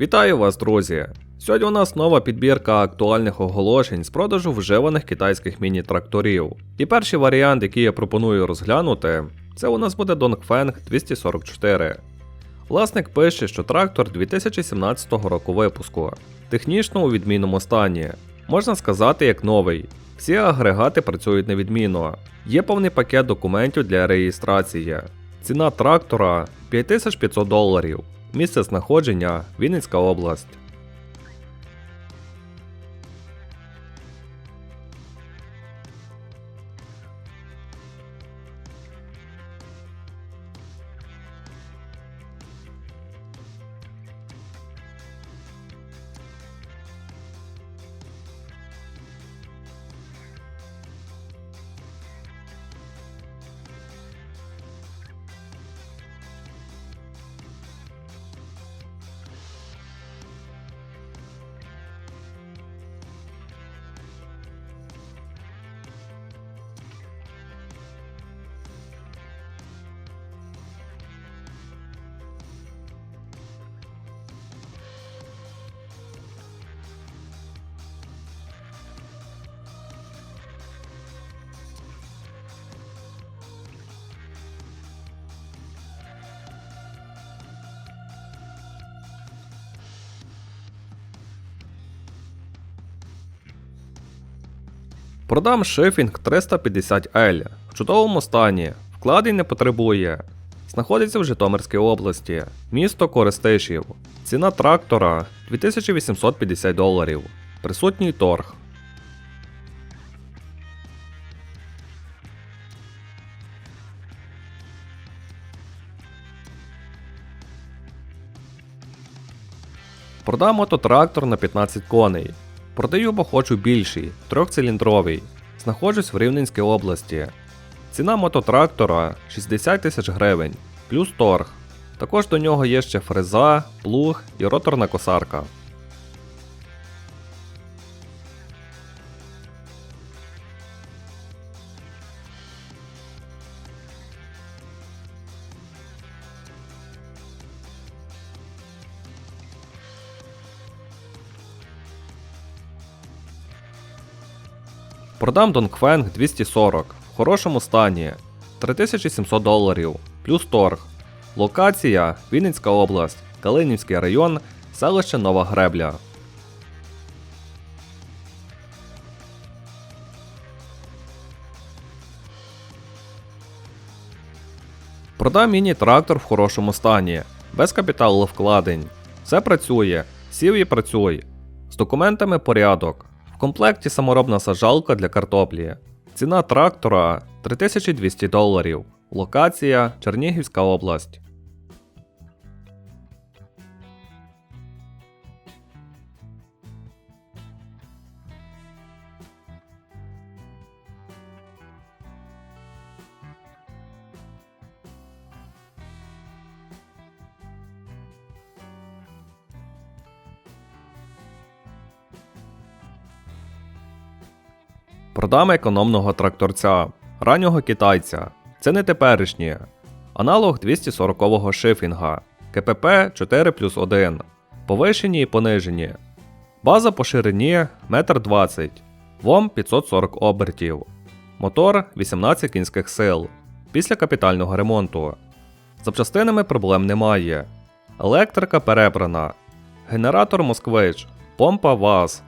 Вітаю вас, друзі! Сьогодні у нас нова підбірка актуальних оголошень з продажу вживаних китайських міні-тракторів. І перший варіант, який я пропоную розглянути, це у нас буде Dongfeng 244. Власник пише, що трактор 2017 року випуску, технічно у відмінному стані. Можна сказати, як новий. Всі агрегати працюють невідмінно. Є повний пакет документів для реєстрації. Ціна трактора 5500 доларів. Місце знаходження Вінницька область. Продам шифінг 350L в чудовому стані, вкладень не потребує. Знаходиться в Житомирській області, місто Користишів. Ціна трактора 2850 доларів. Присутній торг. Продам мототрактор на 15 коней. Продаю, бо хочу більший, трьохциліндровий. Знаходжусь в Рівненській області. Ціна мототрактора 60 тисяч гривень, плюс торг. Також до нього є ще фреза, плуг і роторна косарка. Продам Dongfeng 240 в хорошому стані 3700 доларів, плюс торг. Локація Вінницька область, Калинівський район, селище Нова Гребля. Продам міні-трактор в хорошому стані, без капіталовкладень. Все працює, сів і працюй. З документами порядок. Комплекті саморобна сажалка для картоплі. Ціна трактора 3200 доларів. Локація Чернігівська область. Продам економного тракторця, раннього китайця. Це не теперішнє. Аналог 240-го шифінга. КПП 4 плюс 1. Повишені і понижені. База по ширині 1,20 м. ВОМ 540 обертів. Мотор 18 кінських сил. Після капітального ремонту. Запчастинами проблем немає. Електрика перебрана. Генератор Москвич. Помпа ВАЗ.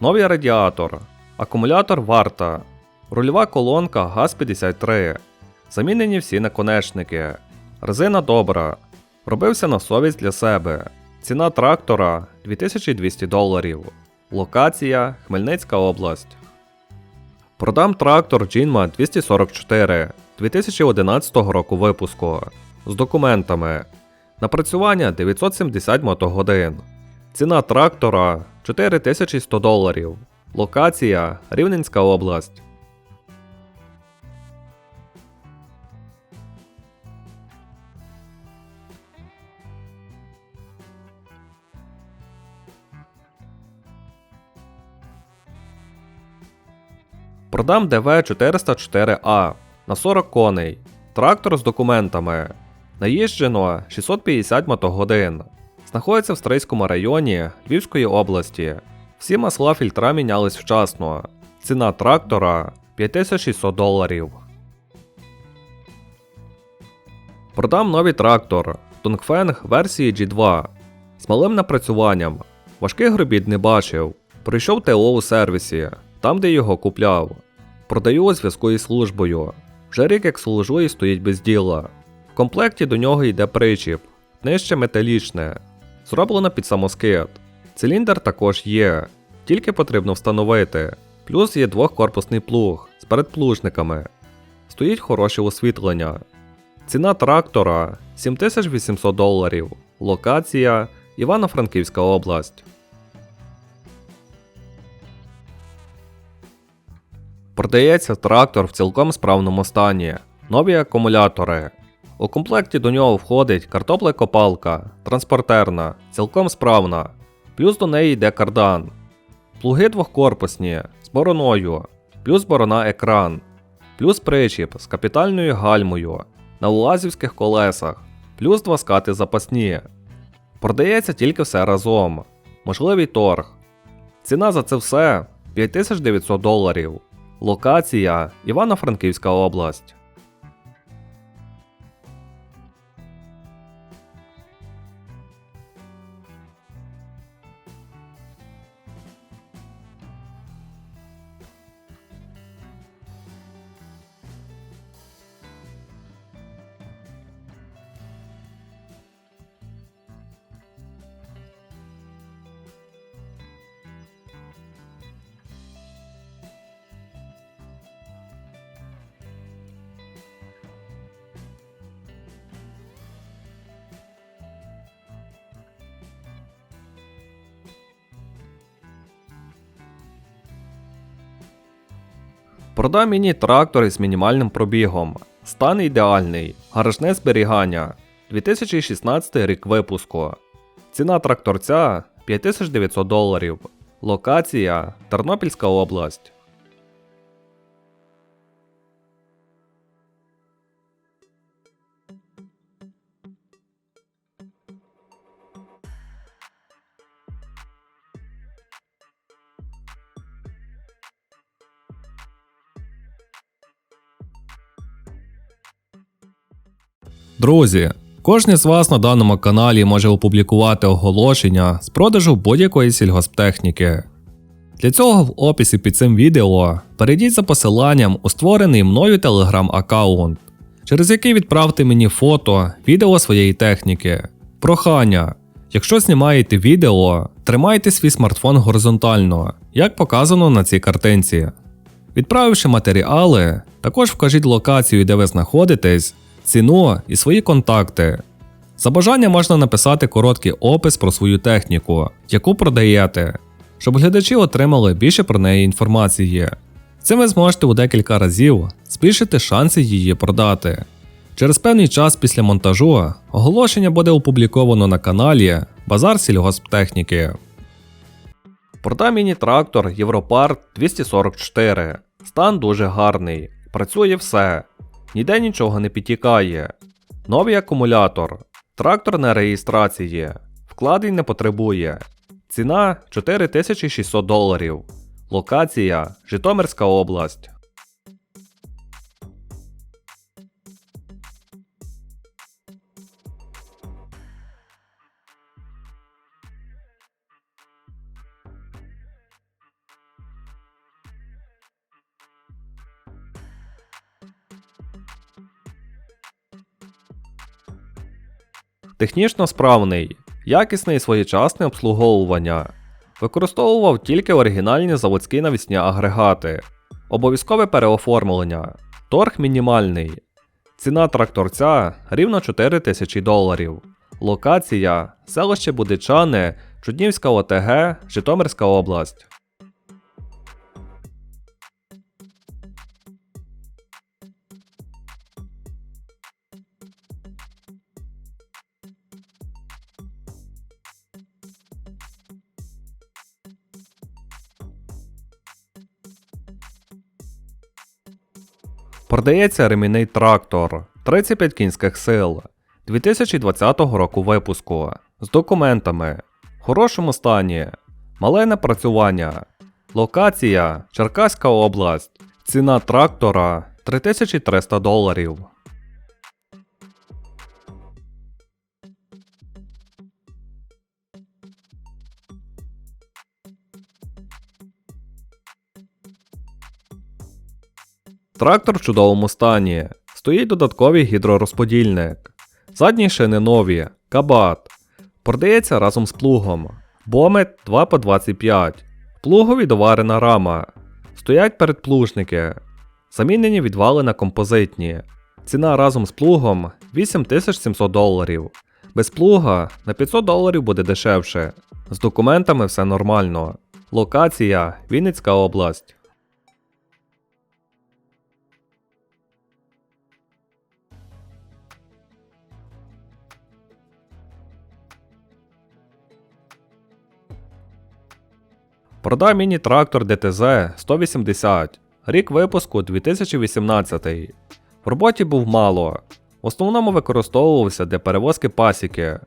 Новий радіатор. Акумулятор варта. Рульова колонка ГАЗ-53. Замінені всі наконечники. Резина добра. Робився на совість для себе. Ціна трактора 2200 доларів. Локація Хмельницька область. Продам трактор Джинма 244 2011 року випуску. З документами. Напрацювання 970 мотогодин. Ціна трактора 4100 доларів. Локація Рівненська область. Продам ДВ-404А на 40 коней. Трактор з документами. Наїжджено 650 мотогодин. знаходиться в Стрийському районі Львівської області. Всі масла фільтра мінялись вчасно. Ціна трактора 5600 доларів. Продам новий трактор Dongfeng версії G2 з малим напрацюванням. Важких робіт не бачив. Прийшов ТО у сервісі, там де його купляв. Продаю у зв'язку із службою. Вже рік як служу і стоїть без діла. В комплекті до нього йде причіп, нижче металічне, зроблено під самоскид. Циліндр також є, тільки потрібно встановити. Плюс є двохкорпусний плуг з передплужниками. Стоїть хороше освітлення. Ціна трактора 7800 доларів. Локація Івано-Франківська область. Продається трактор в цілком справному стані. Нові акумулятори. У комплекті до нього входить картоплекопалка, транспортерна, цілком справна. Плюс до неї йде кардан. Плуги двохкорпусні з бороною, плюс борона екран, плюс причіп з капітальною гальмою на улазівських колесах, плюс два скати запасні. Продається тільки все разом. Можливий торг. Ціна за це все 5900 доларів. Локація Івано-Франківська область. Продам мені трактор із мінімальним пробігом. Стан ідеальний. Гаражне зберігання. 2016 рік випуску. Ціна тракторця 5900 доларів. Локація Тернопільська область. Друзі, кожен з вас на даному каналі може опублікувати оголошення з продажу будь-якої сільгосптехніки. Для цього в описі під цим відео перейдіть за посиланням у створений мною телеграм-аккаунт, через який відправте мені фото, відео своєї техніки. Прохання. Якщо знімаєте відео, тримайте свій смартфон горизонтально, як показано на цій картинці. Відправивши матеріали, також вкажіть локацію, де ви знаходитесь, ціну і свої контакти. За бажання можна написати короткий опис про свою техніку, яку продаєте, щоб глядачі отримали більше про неї інформації. Цим ви зможете у декілька разів збільшити шанси її продати. Через певний час після монтажу оголошення буде опубліковано на каналі Базар сільгосптехніки. Продам міні трактор Європарт 244. Стан дуже гарний. Працює все. Ніде нічого не підтікає. Новий акумулятор. Трактор на реєстрації. Вкладень не потребує. Ціна 4600 доларів. Локація Житомирська область. Технічно справний, якісне і своєчасне обслуговування. Використовував тільки оригінальні заводські навісні агрегати, обов'язкове переоформлення, торг мінімальний. Ціна тракторця рівно 4 тисячі доларів. Локація селище Будичане, Чуднівська ОТГ, Житомирська область. Продається ремінний трактор. 35 кінських сил. 2020 року випуску. з документами, в хорошому стані, мале напрацювання, локація. Черкаська область, ціна трактора. 3300 доларів. Трактор в чудовому стані. Стоїть додатковий гідророзподільник. Задні шини нові, кабат. Продається разом з плугом. Бомет 2 по 25. Плугові доварена рама. Стоять передплужники. Замінені відвали на композитні. Ціна разом з плугом 8700 доларів. Без плуга на 500 доларів буде дешевше. З документами все нормально. Локація Вінницька область. Продав міні-трактор ДТЗ 180, рік випуску 2018. В роботі був мало. В основному використовувався для перевозки пасіки.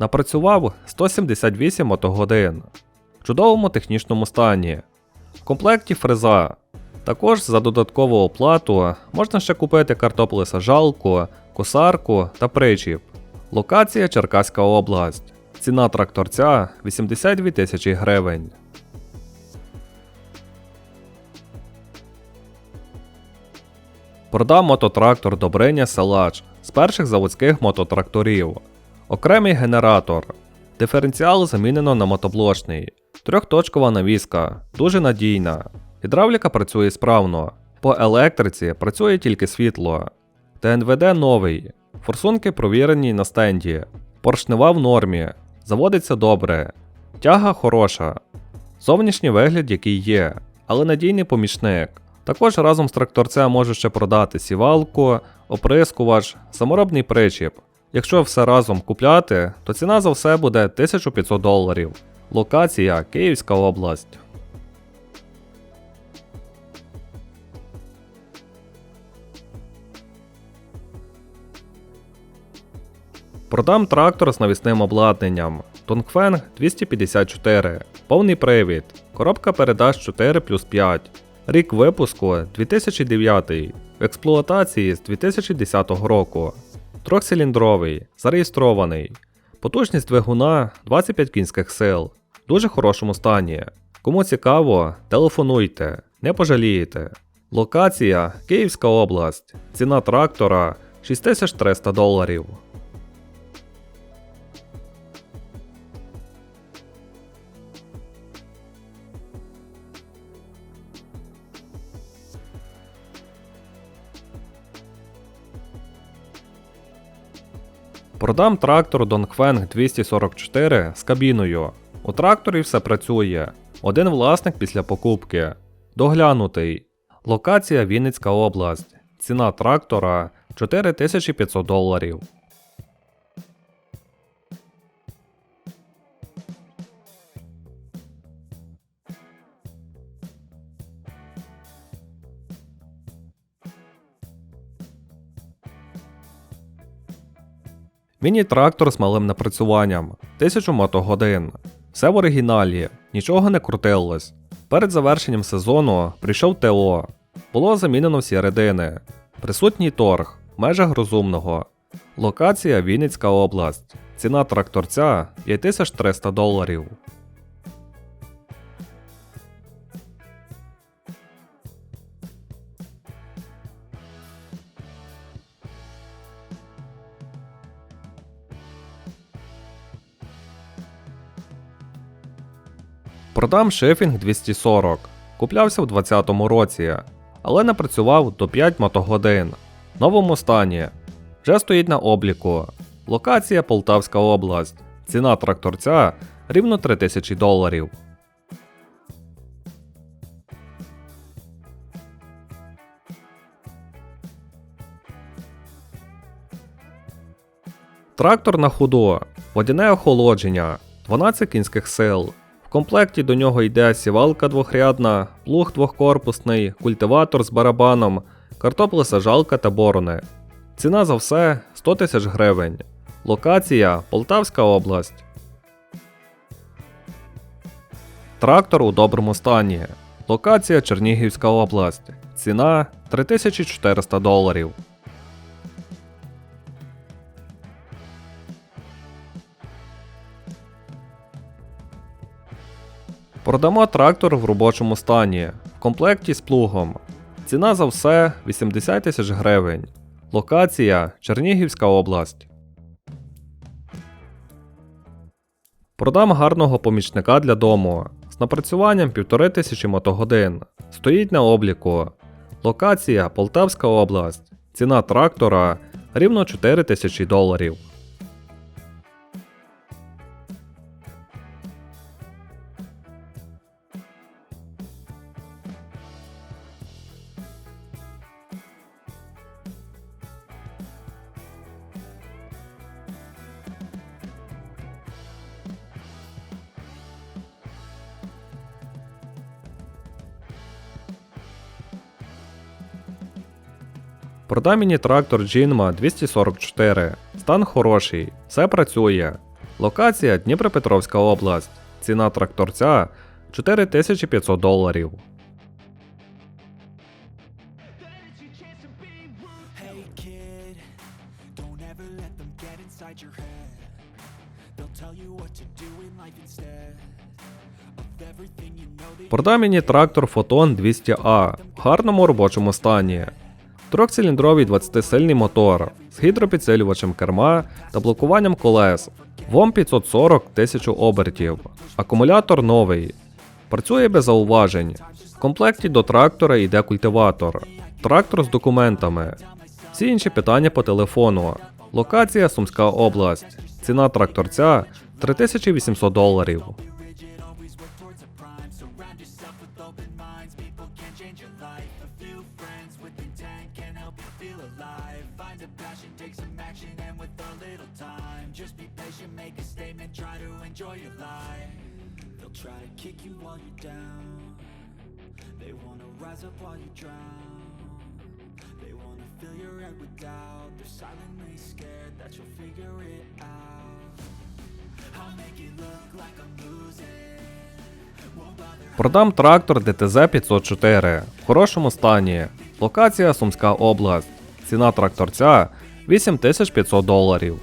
Напрацював 178 мотогодин. В чудовому технічному стані. В комплекті фреза. Також за додаткову оплату можна ще купити картоплесажалку, косарку та причіп. Локація Черкаська область. Ціна тракторця 82 тисячі гривень. Продав мототрактор Добриня Селач з перших заводських мототракторів. Окремий генератор. Диференціал замінено на мотоблочний. Трьохточкова навіска, дуже надійна. Гідравліка працює справно. По електриці працює тільки світло. ТНВД новий. Форсунки провірені на стенді. Поршнева в нормі. Заводиться добре. Тяга хороша. Зовнішній вигляд який є, але надійний помічник. Також разом з тракторцем може ще продати сівалку, оприскувач, саморобний причіп. Якщо все разом купляти, то ціна за все буде 1500 доларів. Локація Київська область. Продам трактор з навісним обладнанням. Dongfeng 254, повний привід, коробка передач 4 плюс 5. Рік випуску 2009, в експлуатації з 2010 року. Трьохциліндровий, зареєстрований. Потужність двигуна 25 кінських сил. В дуже хорошому стані. Кому цікаво, телефонуйте, не пожалієте. Локація Київська область. Ціна трактора 6300 доларів. Продам трактор Dongfeng 244 з кабіною. У тракторі все працює. Один власник після покупки. Доглянутий. Локація Вінницька область. Ціна трактора 4500 доларів. Міні-трактор з малим напрацюванням, 1000 мотогодин. Все в оригіналі, нічого не крутилось. Перед завершенням сезону прийшов ТО. Було замінено всі редини. Присутній торг в межах розумного. Локація Вінницька область. Ціна тракторця 5300 доларів. Продам шифінг 240. Куплявся в 2020 році, але напрацював до 5 мотогодин. В новому стані. Вже стоїть на обліку. Локація Полтавська область. Ціна тракторця рівно 3000 доларів. Трактор на ходу, водяне охолодження, 12 кінських сил комплекті до нього йде сівалка двохрядна, плуг двохкорпусний, культиватор з барабаном, картоплесажалка та борони. Ціна за все 100 тисяч гривень. Локація Полтавська область. Трактор у доброму стані. Локація Чернігівська область. Ціна 3400 доларів. Продамо трактор в робочому стані, в комплекті з плугом. Ціна за все 80 тисяч гривень. Локація Чернігівська область. Продам гарного помічника для дому з напрацюванням 1500 мотогодин. Стоїть на обліку. Локація Полтавська область. Ціна трактора рівно 4000 доларів. Продай мені трактор Джинма 244. Стан хороший, все працює. Локація Дніпропетровська область. Ціна тракторця 4500 доларів. Продай мені трактор Photon 200A в гарному робочому стані. Трьохциліндровий 20-сильний мотор з гідропідсилювачем керма та блокуванням колес. ВОМ 540 1000 обертів. Акумулятор новий. Працює без зауважень. В комплекті до трактора йде культиватор. Трактор з документами. Всі інші питання по телефону. Локація Сумська область. Ціна тракторця 3800 доларів. Rise up while you drown. They wanna fill your head with doubt. They're silently scared that you'll figure it out. I'll make it look like I'm losing. Won't bother Продам трактор ДТЗ 504 в хорошому стані. Локація Сумська область. Ціна тракторця 8500 доларів.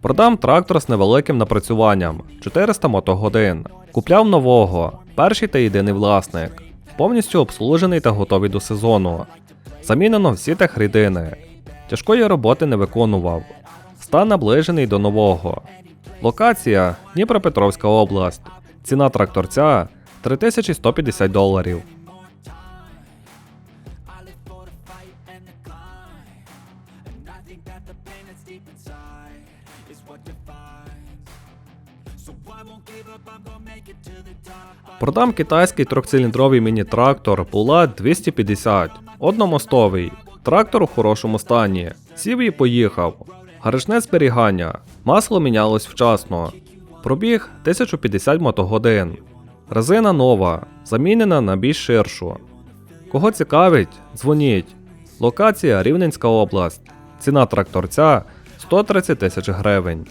Продам трактор з невеликим напрацюванням 400 мотогодин. Купляв нового, перший та єдиний власник. Повністю обслужений та готовий до сезону. Замінено всі техрідини. Тяжкої роботи не виконував. Стан наближений до нового. Локація Дніпропетровська область. Ціна тракторця 3150 доларів. Продам китайський трьохциліндровий міні-трактор Пула 250, одномостовий. Трактор у хорошому стані. Сів і поїхав. Гаражне зберігання. Масло мінялось вчасно. Пробіг 1050 мотогодин. Резина нова, замінена на більш ширшу. Кого цікавить, дзвоніть. Локація Рівненська область. Ціна тракторця 130 тисяч гривень.